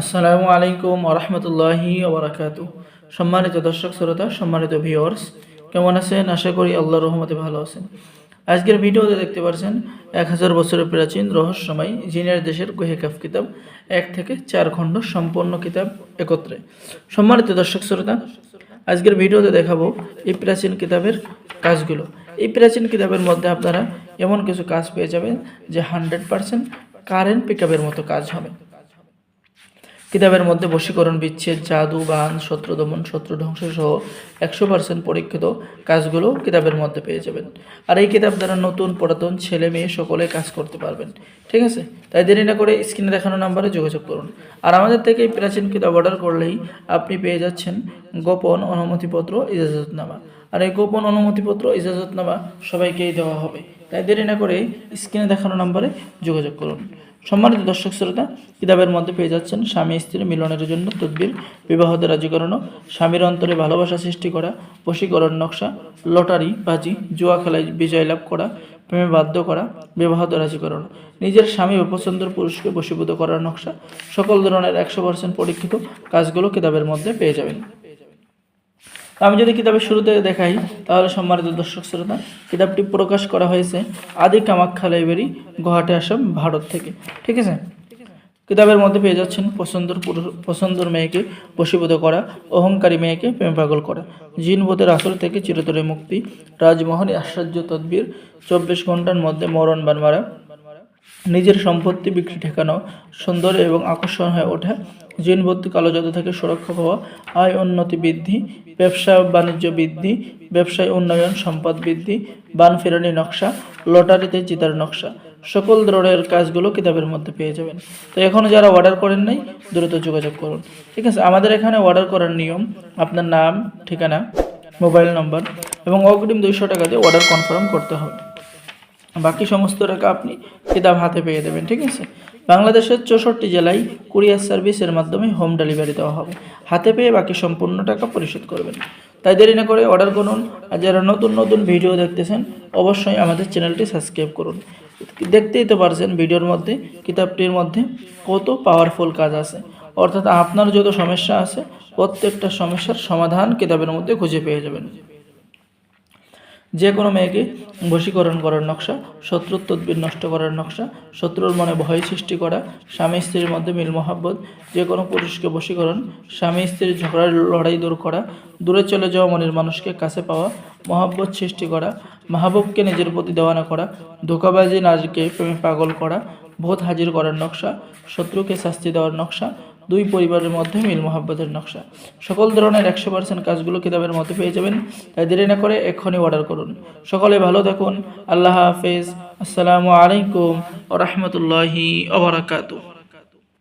আসসালামু আলাইকুম আরহামতুল্লাহি ওবরাকাত সম্মানিত দর্শক, শ্রোতা, সম্মানিত ভিউয়ার্স কেমন আছেন? আশা করি আল্লাহ রহমতে ভালো আছেন। আজকের ভিডিওতে দেখতে পাচ্ছেন, এক হাজার বছরের প্রাচীন রহস্যময় জিনের দেশের গুহেকাফ কিতাব, এক থেকে চার খণ্ড সম্পূর্ণ কিতাব একত্রে। সম্মানিত দর্শক, শ্রোতা, আজকের ভিডিওতে দেখাবো এই প্রাচীন কিতাবের কাজগুলো। এই প্রাচীন কিতাবের মধ্যে আপনারা এমন কিছু কাজ পেয়ে যাবেন, যে হান্ড্রেড পারসেন্ট কারেন্ট পিক মতো কাজ হবে। কিতাবের মধ্যে বশীকরণ, বিচ্ছেদ, জাদু, বান শত্রু দমন শত্রু ধ্বংস সহ একশো পার্সেন্ট পরীক্ষিত কাজগুলো কিতাবের মধ্যে পেয়ে যাবেন। আর এই কিতাব দ্বারা নতুন, পুরাতন ছেলে মেয়ে সকলে কাজ করতে পারবেন। ঠিক আছে? তাই দেরি না করে স্ক্রিনে দেখানো নাম্বারে যোগাযোগ করুন। আর আমাদের থেকে এই প্রাচীন কিতাব অর্ডার করলেই আপনি পেয়ে যাচ্ছেন গোপন অনুমতিপত্র ইজাজতনামা। আর এই গোপন অনুমতিপত্র ইজাজতনামা সবাইকেই দেওয়া হবে। তাই দেরি না করে স্ক্রিনে দেখানো নাম্বারে যোগাযোগ করুন। সম্মানিত দর্শক শ্রোতা, কিতাবের মধ্যে পেয়ে যাচ্ছেন স্বামী স্ত্রী মিলনের জন্য তদ্বির বিবাহতে রাজি করানো স্বামীর অন্তরে ভালোবাসা সৃষ্টি করা, বশীকরণ নকশা, লটারি, বাজি, জুয়া খেলায় বিজয় লাভ করা, প্রেমে বাধ্য করা বিবাহতে রাজি করানো নিজের স্বামী ও পছন্দের পুরুষকে বশীভূত করার নকশা, সকল ধরনের একশো পার্সেন্ট পরীক্ষিত কাজগুলো কিতাবের মধ্যে পেয়ে যাবেন। আমি যদি কিতাবের শুরুতে দেখাই, তাহলে সম্মানিত দর্শক শ্রোতা, কিতাবটি প্রকাশ করা হয়েছে আদি কামাখ্যা লাইব্রেরি, গুয়াহাটি, আসাম, ভারত থেকে। ঠিক আছে? কিতাবের মধ্যে পেয়ে যাচ্ছেন পছন্দর পছন্দর মেয়েকে বশীভূত করা, অহংকারী মেয়েকে প্রেম পাগল করা। জিনবোধের আসর থেকে চিরতরে মুক্তি রাজমোহনী আশ্চর্য তদ্বির, চব্বিশ ঘণ্টার মধ্যে মরণ বান মারা নিজের সম্পত্তি বিক্রি ঠেকানো সুন্দর এবং আকর্ষণ হয়ে ওঠা। জিনবর্তী কালো জাদু থেকে সুরক্ষা পাওয়া, আয় উন্নতি বৃদ্ধি, ব্যবসা বাণিজ্য বৃদ্ধি, ব্যবসায় উন্নয়ন, সম্পদ বৃদ্ধি, বান ফেরানি নকশা, লটারিতে জিতার নকশা, সকল ধরনের কাজগুলো কিতাবের মধ্যে পেয়ে যাবেন। তো এখনও যারা অর্ডার করেন নাই, দ্রুত যোগাযোগ করুন। ঠিক আছে, আমাদের এখানে অর্ডার করার নিয়ম, আপনার নাম, ঠিকানা মোবাইল নম্বর এবং অগ্রিম দুইশো টাকা দিয়ে অর্ডার কনফার্ম করতে হবে। বাকি সমস্ত টাকা আপনি কিতাব হাতে পেয়ে দেবেন, ঠিক আছে? বাংলাদেশের চৌষট্টি জেলায় কুরিয়ার সার্ভিসের মাধ্যমে হোম ডেলিভারি দেওয়া হবে। হাতে পেয়ে বাকি সম্পূর্ণ টাকা পরিশোধ করবেন। তাই দেরি না করে অর্ডার করুন, আর যারা নতুন নতুন ভিডিও দেখতেছেন, অবশ্যই আমাদের চ্যানেলটি সাবস্ক্রাইব করুন। দেখতেই তো পারছেন ভিডিওর মধ্যে, কিতাবটির মধ্যে কত পাওয়ারফুল কাজ আছে। অর্থাৎ আপনার যত সমস্যা আছে, প্রত্যেকটা সমস্যার সমাধান কিতাবের মধ্যে খুঁজে পেয়ে যাবেন। যে কোনো মেয়েকে বশীকরণ করার নকশা, শত্রুর তদ্বির নষ্ট করার নকশা, শত্রুর মনে ভয় সৃষ্টি করা, স্বামী স্ত্রীর মধ্যে মিল মহাব্বত যে কোনো পুরুষকে বশীকরণ, স্বামী স্ত্রীর ঝগড়ার লড়াই দূর করা, দূরে চলে যাওয়া মনের মানুষকে কাছে পাওয়া, মহাব্বত সৃষ্টি করা, মাহবুবকে নিজের প্রতি দেওয়ানা করা, ধোকাবাজি নারীকে প্রেমে পাগল করা, ভূত হাজির করার নকশা, শত্রুকে শাস্তি দেওয়ার নকশা দুই পরিবারের মধ্যে মিল মহাব্বতের নকশা। সকল ধরনের একশো পার্সেন্ট কাজগুলো কিতাবের মধ্যে পেয়ে যাবেন, তাই দেরি না করে এক্ষুনি অর্ডার করুন। সকলে ভালো থাকুন, আল্লাহ হাফেজ। আসসালামু আলাইকুম ও রহমতুল্লাহি ওবরাকাতু